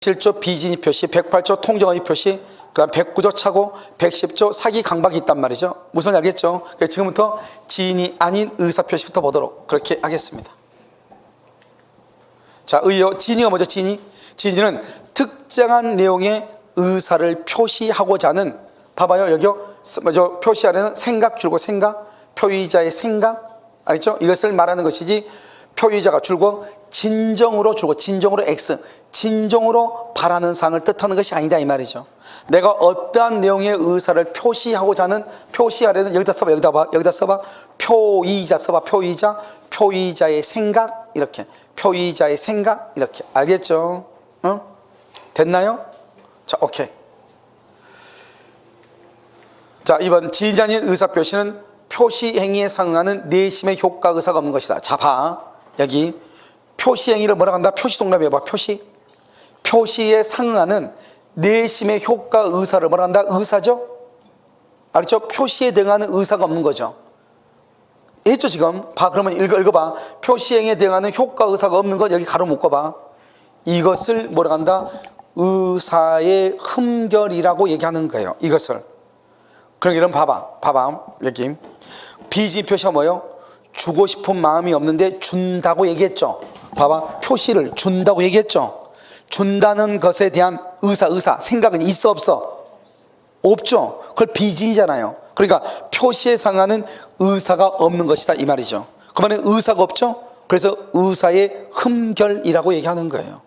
107조 비진이 표시, 108조 통정의 표시, 그 다음 109조 차고, 110조 사기 강박이 있단 말이죠. 무슨 알겠죠? 그래서 지금부터 지인이 아닌 의사 표시부터 보도록 그렇게 하겠습니다. 자, 의요. 진이가 뭐죠? 진이? 진이는 특정한 내용의 의사를 표시하고자 하는 봐봐요. 여기요. 먼저 표시하려는 생각 줄고 생각, 표의자의 생각 알겠죠? 이것을 말하는 것이지 표의자가 줄고 진정으로 줄고 진정으로 X 진정으로 바라는 상을 뜻하는 것이 아니다 이 말이죠. 내가 어떠한 내용의 의사를 표시하고자 하는 표시하려는 여기다 써봐 여기다 봐 여기다 써봐 표의자 써봐 표의자 표의자의 생각 이렇게 표의자의 생각 이렇게 알겠죠? 어? 됐나요? 자 오케이. 자 이번 아닌 의사 표시는 표시 행위에 상응하는 내심의 효과 의사가 없는 것이다. 자 봐. 여기 표시 행위를 뭐라 한다? 표시 동그라미 해봐. 표시. 표시에 상응하는 내심의 효과 의사를 뭐라 한다? 의사죠? 알죠? 표시에 대응하는 의사가 없는 거죠. 했죠 지금? 봐 그러면 읽어, 읽어봐. 표시 행위에 대응하는 효과 의사가 없는 것 여기 가로 묶어봐. 이것을 뭐라 한다? 의사의 흠결이라고 얘기하는 거예요. 이것을. 그럼 이런 봐봐. 봐봐. 여기. 비지 표시가 뭐예요? 주고 싶은 마음이 없는데 준다고 얘기했죠. 봐봐. 표시를 준다고 얘기했죠. 준다는 것에 대한 의사, 의사, 생각은 있어 없어? 없죠. 그걸 비진이잖아요. 그러니까 표시에 상하는 의사가 없는 것이다 이 말이죠. 그 말은 의사가 없죠. 그래서 의사의 흠결이라고 얘기하는 거예요.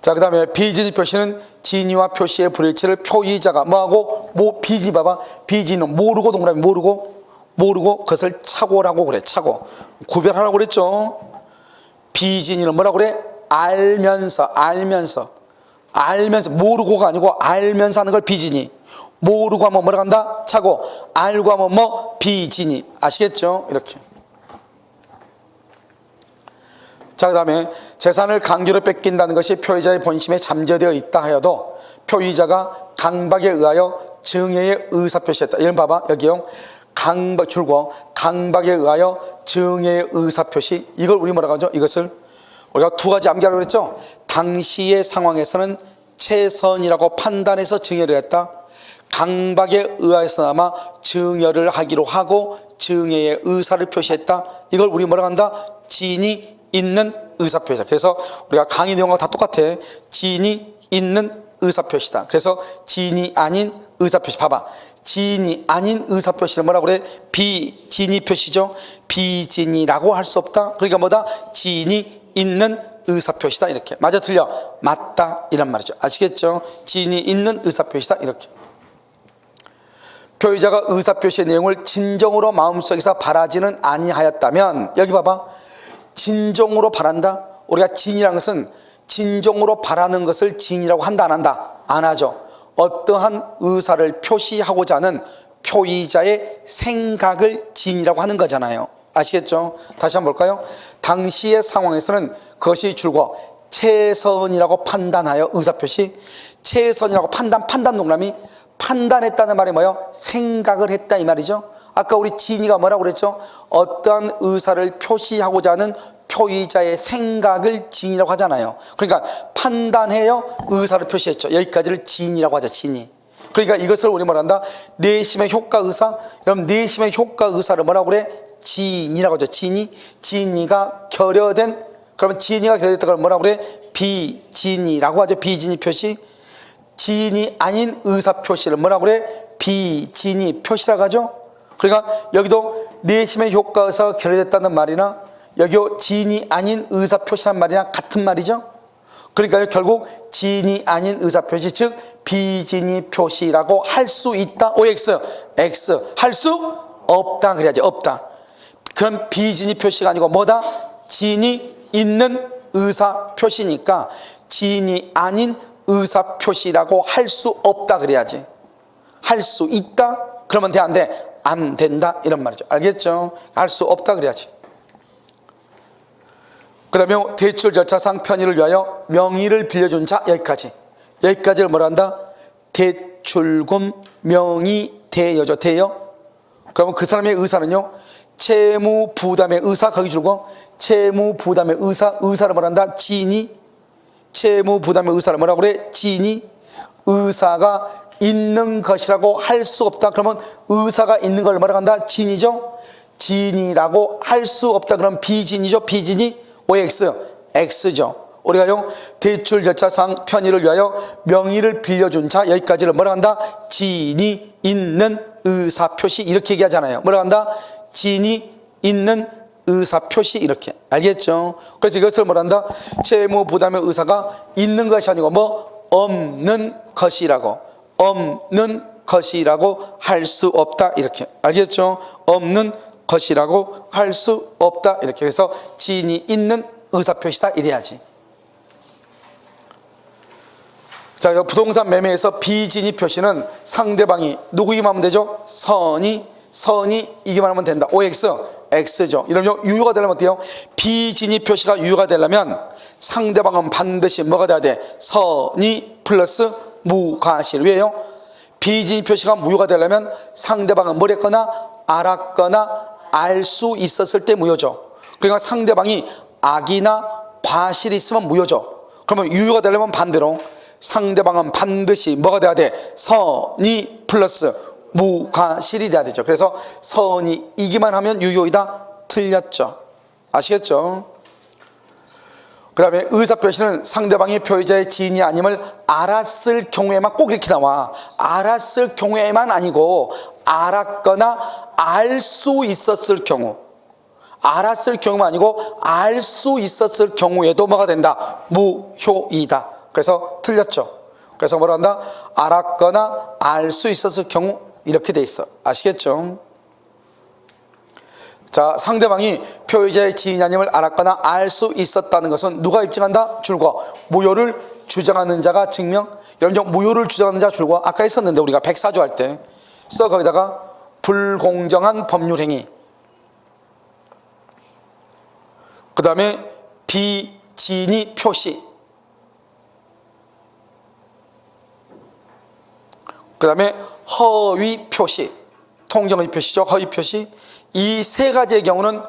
자, 그 다음에 비진이 표시는 진위와 표시의 불일치를 표의자가 뭐하고 뭐 비지 봐봐 비지는 모르고 동그라미 모르고 모르고 그것을 착오라고 그래 착오. 구별하라고 그랬죠. 비진이는 뭐라고 그래? 알면서 알면서. 알면서 모르고가 아니고 알면서 하는 걸 비진이. 모르고 하면 뭐라 한다? 착오. 알고 하면 뭐? 비진이. 아시겠죠? 이렇게. 자, 그 다음에 재산을 강제로 뺏긴다는 것이 표의자의 본심에 잠재되어 있다 하여도 표의자가 강박에 의하여 증여의 의사표시했다. 이런 봐봐. 여기요. 강박, 줄고 강박에 의하여 증여의 의사 표시. 이걸 우리 뭐라고 하죠? 이것을 우리가 두 가지 암기하라고 그랬죠? 당시의 상황에서는 최선이라고 판단해서 증여를 했다. 강박에 의하여서나마 증여를 하기로 하고 증여의 의사를 표시했다. 이걸 우리 뭐라고 한다? 지인이 있는 의사표시다. 그래서 우리가 강의 내용과 다 똑같아. 지인이 있는 의사표시다. 그래서 지인이 아닌 의사표시. 봐봐. 지인이 아닌 의사 표시를 뭐라고 그래? 비진이 표시죠. 비진이라고 할 수 없다. 그러니까 뭐다? 지인이 있는 의사 표시다. 이렇게. 맞아 틀려. 맞다. 이란 말이죠. 아시겠죠? 지인이 있는 의사 표시다. 이렇게. 표의자가 의사 표시의 내용을 진정으로 마음속에서 바라지는 아니하였다면 여기 봐봐. 진정으로 바란다. 우리가 진이라는 것은 진정으로 바라는 것을 진이라고 한다 안 한다? 안 하죠. 어떠한 의사를 표시하고자 하는 표의자의 생각을 진이라고 하는 거잖아요. 아시겠죠? 다시 한번 볼까요? 당시의 상황에서는 그것이 줄고 최선이라고 판단하여 의사표시 최선이라고 판단 판단 동그라미 판단했다는 말이 뭐예요? 생각을 했다 이 말이죠. 아까 우리 진이가 뭐라고 그랬죠? 어떠한 의사를 표시하고자 하는 표의자의 생각을 진이라고 하잖아요. 그러니까 판단해요. 의사를 표시했죠. 여기까지를 진이라고 하죠. 진이. 그러니까 이것을 우리 뭐란다? 내심의 효과 의사. 그럼 내심의 효과 의사를 뭐라고 그래? 진이라고 하죠. 진이. 진이가 결여된 그러면 진이가 결여됐다 그러면 뭐라고 그래? 비진이라고 하죠. 비진이 표시. 진이 아닌 의사 표시를 뭐라고 그래? 비진이 표시라고 하죠. 그러니까 여기도 내심의 효과에서 결여됐다는 말이나 여기 진이 아닌 의사 표시란 말이나 같은 말이죠. 그러니까 결국 진이 아닌 의사 표시 즉 비진이 표시라고 할 수 있다. OX X 할 수 없다 그래야지 없다. 그럼 비진이 표시가 아니고 뭐다? 진이 있는 의사 표시니까 진이 아닌 의사 표시라고 할 수 없다 그래야지. 할 수 있다? 그러면 돼 안 돼? 안 된다 이런 말이죠. 알겠죠? 할 수 없다 그래야지. 그 다음에 대출 절차상 편의를 위하여 명의를 빌려준 자 여기까지. 여기까지를 뭐라 한다? 대출금 명의 대여죠. 대여. 그러면 그 사람의 의사는요. 채무 부담의 의사 거기 줄고 채무 부담의 의사 의사를 뭐라 한다? 진이 채무 부담의 의사를 뭐라고 그래? 지인이 의사가 있는 것이라고 할 수 없다. 그러면 의사가 있는 걸 뭐라고 한다? 진이죠. 진이라고 할 수 없다. 그럼 비진이죠. 비진이 OX, X죠. 우리가요 대출 절차상 편의를 위하여 명의를 빌려준 자 여기까지를 뭐라 한다? 진이 있는 의사 표시 이렇게 얘기하잖아요. 뭐라 한다? 진이 있는 의사 표시 이렇게 알겠죠? 그래서 이것을 뭐라 한다? 채무 부담의 의사가 있는 것이 아니고 뭐 없는 것이라고 없는 것이라고 할 수 없다 이렇게 알겠죠? 없는 것이라고 할 수 없다 이렇게 그래서 진이 있는 의사 표시다 이래야지. 자, 이거 부동산 매매에서 비진이 표시는 상대방이 누구이기만 하면 되죠? 선이, 선이 이기만 하면 된다. OX, X죠. 이러면 유효가 되려면 어때요? 비진이 표시가 유효가 되려면 상대방은 반드시 뭐가 돼야 돼? 선이 플러스 무과실. 왜요? 비진이 표시가 무효가 되려면 상대방은 뭘 했거나 알았거나 알 수 있었을 때 무효죠. 그러니까 상대방이 악이나 과실이 있으면 무효죠. 그러면 유효가 되려면 반대로 상대방은 반드시 뭐가 돼야 돼? 선이 플러스 무과실이 돼야 되죠. 그래서 선이 이기만 하면 유효이다. 틀렸죠. 아시겠죠? 그 다음에 의사표시는 상대방이 표의자의 지인이 아님을 알았을 경우에만 꼭 이렇게 나와. 알았을 경우에만 아니고 알았거나 알 수 있었을 경우. 알았을 경우가 아니고 알 수 있었을 경우에도 뭐가 된다? 무효이다. 그래서 틀렸죠. 그래서 뭐라 한다? 알았거나 알 수 있었을 경우 이렇게 돼 있어. 아시겠죠? 자, 상대방이 표의자의 지인이 아님을 알았거나 알 수 있었다는 것은 누가 입증한다? 줄과 무효를 주장하는 자가 증명. 여러분, 무효를 주장하는 자 줄과 아까 했었는데 우리가 104조 할 때. 써 거기다가 불공정한 법률 행위. 그 다음에 비진이 표시. 그 다음에 허위 표시. 통정의 표시죠. 허위 표시. 이 세 가지의 경우는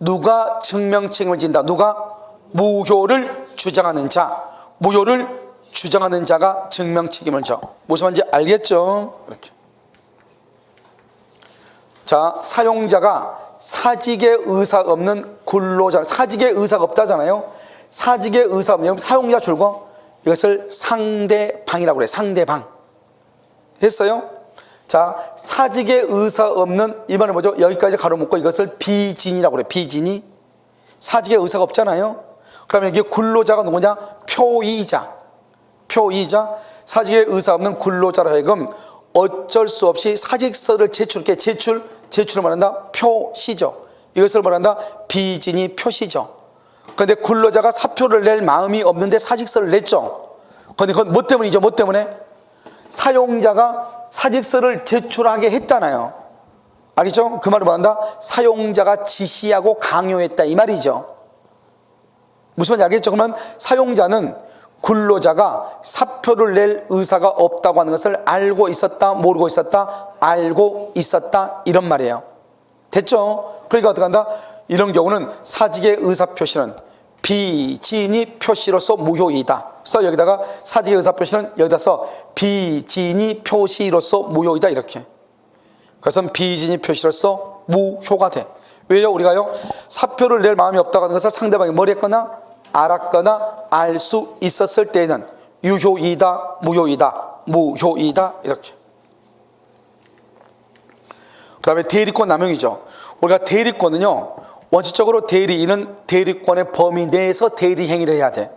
누가 증명 책임을 진다. 누가 무효를 주장하는 자. 무효를 주장하는 자가 증명 책임을 져. 무슨 말인지 알겠죠? 이렇게. 자, 사용자가 사직의 의사 없는 근로자, 사직의 의사가 없다잖아요. 사직의 의사 없는 사용자 줄고 이것을 상대방이라고 그래. 상대방. 했어요? 자, 사직의 의사 없는 이 말은 뭐죠? 여기까지 가로묶고 이것을 비진이라고 그래. 비진이. 사직의 의사가 없잖아요. 그러면 여기 근로자가 누구냐? 표의자. 표의자. 사직의 의사 없는 근로자로 하여금 어쩔 수 없이 사직서를 제출게 제출 제출을 말한다 표시죠. 이것을 말한다 비진이 표시죠. 그런데 근로자가 사표를 낼 마음이 없는데 사직서를 냈죠. 그런데 그건 뭐 때문이죠? 뭐 때문에? 사용자가 사직서를 제출하게 했잖아요. 알겠죠? 그 말을 뭐한다? 사용자가 지시하고 강요했다 이 말이죠. 무슨 말인지 알겠죠? 그러면 사용자는 근로자가 사표를 낼 의사가 없다고 하는 것을 알고 있었다, 모르고 있었다, 알고 있었다 이런 말이에요. 됐죠? 그러니까 어떻게 한다? 이런 경우는 사직의 의사 표시는 비진이 표시로서 무효이다. 그래서 여기다가 사직의 의사 표시는 여기다 써 비진이 표시로서 무효이다 이렇게. 그것은 비진이 표시로서 무효가 돼. 왜요? 우리가요 사표를 낼 마음이 없다고 하는 것을 상대방이 뭘 했거나 알았거나 알 수 있었을 때에는 유효이다, 무효이다, 무효이다 이렇게. 그 다음에 대리권 남용이죠. 우리가 대리권은요 원칙적으로 대리인은 대리권의 범위 내에서 대리 행위를 해야 돼.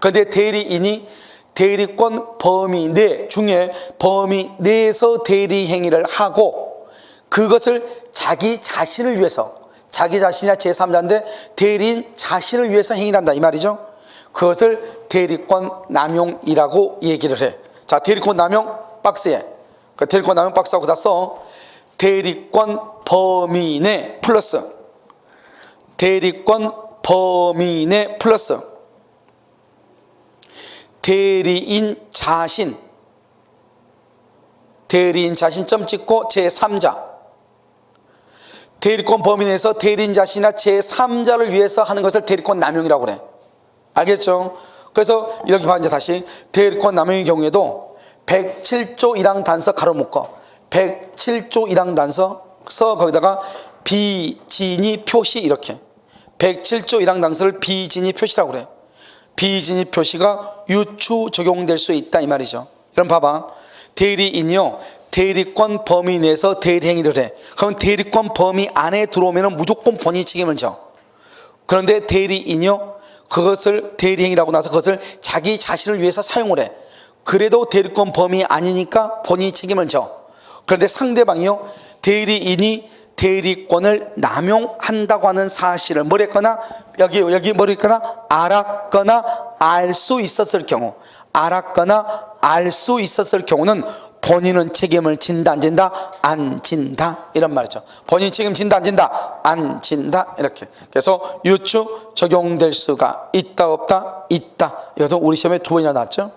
그런데 대리인이 대리권 범위 내 중에 범위 내에서 대리 행위를 하고 그것을 자기 자신을 위해서 자기 자신이나 제3자인데 대리인 자신을 위해서 행위를 한다 이 말이죠. 그것을 대리권 남용이라고 얘기를 해. 자, 대리권 남용 박스에 그 대리권 남용 박스하고 다 써. 대리권 내 플러스 대리권 내 플러스 대리인 자신 대리인 자신 점 찍고 제3자 대리권 범위 내에서 대리인 자신이나 제3자를 위해서 하는 것을 대리권 남용이라고 그래. 알겠죠? 그래서 이렇게 봐 이제 다시 대리권 남용의 경우에도 107조 1항 단서 가로 묶어 107조 1항 단서 써 거기다가 비진이 표시 이렇게 107조 1항 단서를 비진이 표시라고 그래요. 비진이 표시가 유추 적용될 수 있다 이 말이죠. 그럼 봐봐. 대리인이요. 대리권 범위 내에서 대리 행위를 해. 그럼 대리권 범위 안에 들어오면 무조건 본인이 책임을 져. 그런데 대리인이요. 그것을 대리행위라고 나서 그것을 자기 자신을 위해서 사용을 해. 그래도 대리권 범위 아니니까 본인이 책임을 져. 그런데 상대방이요. 대리인이 대리권을 남용한다고 하는 사실을 뭐랬거나 여기 여기 뭐랬거나 알았거나 알 수 있었을 경우 알았거나 알 수 있었을 경우는 본인은 책임을 진다 안 진다 안 진다 이런 말이죠 본인 책임진다 안 진다 안 진다 이렇게 그래서 유추 적용될 수가 있다 없다 있다 이것도 우리 시험에 두 번이나 나왔죠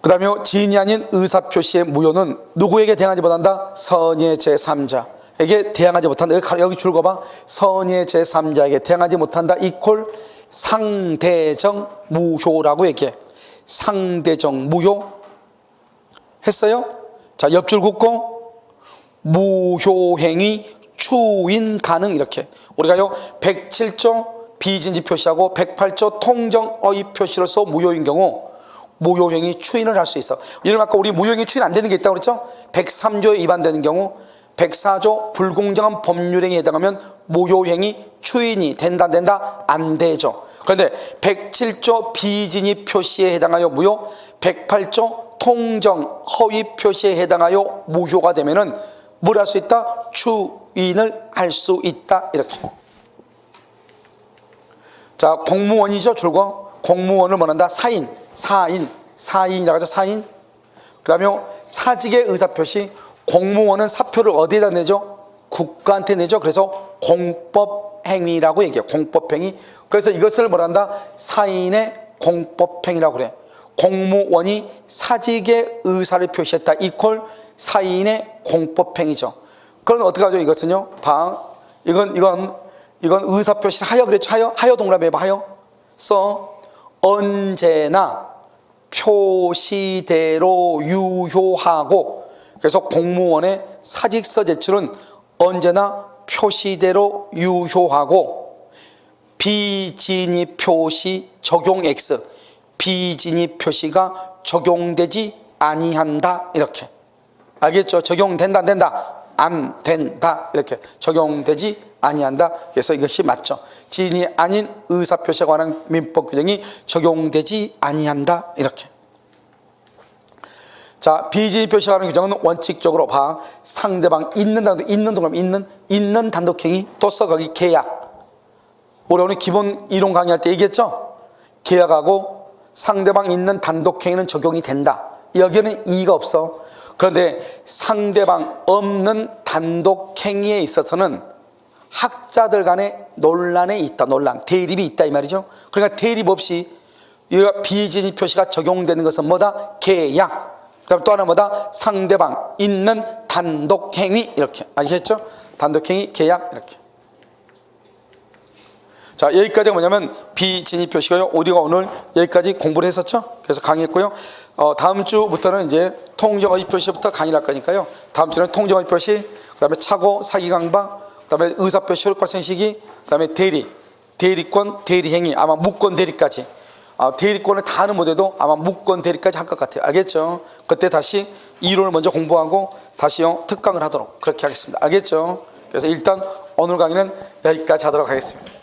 그 다음에 지인이 아닌 의사표시의 무효는 누구에게 대항하지 못한다? 선의 제3자에게 대항하지 못한다. 여기, 줄 거봐. 선의 제3자에게 대항하지 못한다. 이콜 상대정 무효라고 얘기해. 상대정 무효. 했어요? 자, 옆줄 긋고 무효행위 추인 가능 이렇게. 우리가요 107조 비진지 표시하고 108조 통정어의 표시로서 무효인 경우 무효행위 추인을 할 수 있어. 이런 아까 우리 무효행위 추인 안 되는 게 있다고 그랬죠? 103조에 위반되는 경우 104조 불공정한 법률행위에 해당하면 무효행위 추인이 된다 안 된다? 안 되죠 그런데 107조 비진이 표시에 해당하여 무효 108조 통정 허위 표시에 해당하여 무효가 되면은 뭘 할 수 있다? 추인을 할 수 있다. 이렇게. 자 공무원이죠 줄거? 공무원을 뭐한다? 사인 사인 사인이라고 하죠 사인. 그 다음에 사직의 의사표시 공무원은 사표를 어디에다 내죠? 국가한테 내죠? 그래서 공법 행위라고 얘기해요. 공법 행위. 그래서 이것을 뭐란다? 사인의 공법 행위라고 그래. 공무원이 사직의 의사를 표시했다. 이콜 사인의 공법 행위죠. 그럼 어떻게 하죠 이것은요? 방. 이건 이건 이건 의사 표시를 하여 그랬죠? 하여? 하여 동그라미 하여. 써. 언제나 표시대로 유효하고. 그래서 공무원의 사직서 제출은 언제나 표시대로 유효하고 비진입 표시 적용 X 비진입 표시가 적용되지 아니한다 이렇게. 알겠죠? 적용된다 안 된다. 안 된다 이렇게. 적용되지 아니한다. 그래서 이것이 맞죠. 지인이 아닌 의사표시에 관한 민법 규정이 적용되지 아니한다 이렇게 자 비진입 표시에 관한 규정은 원칙적으로 봐. 상대방 있는 단독 있는 동그라미 있는 있는 단독행위 또써 거기 계약. 우리 오늘 기본 이론 강의할 때 얘기했죠? 계약하고 상대방 있는 단독행위는 적용이 된다. 여기는 이의가 없어. 그런데 상대방 없는 단독행위에 있어서는 학자들 간에 논란에 있다 논란. 대립이 있다 이 말이죠. 그러니까 대립 없이 이 비진입 표시가 적용되는 것은 뭐다? 계약 그다음 또 하나 뭐다? 상대방 있는 단독 행위 이렇게. 아시겠죠? 단독 행위 계약 이렇게. 자 여기까지가 뭐냐면 비진입 표시고요. 우리가 오늘 여기까지 공부를 했었죠? 그래서 강의했고요. 어, 다음 주부터는 이제 통정어휘 표시부터 강의를 할 거니까요. 다음 주는 통정어휘 표시 그 다음에 차고 사기 강박 그 다음에 의사표시 효력 발생 시기 그 다음에 대리 대리권 대리행위 아마 무권 대리까지. 아, 대리권을 다 하는 못해도 아마 무권 대리까지 할 것 같아요. 알겠죠? 그때 다시 이론을 먼저 공부하고 다시요 특강을 하도록 그렇게 하겠습니다. 알겠죠? 그래서 일단 오늘 강의는 여기까지 하도록 하겠습니다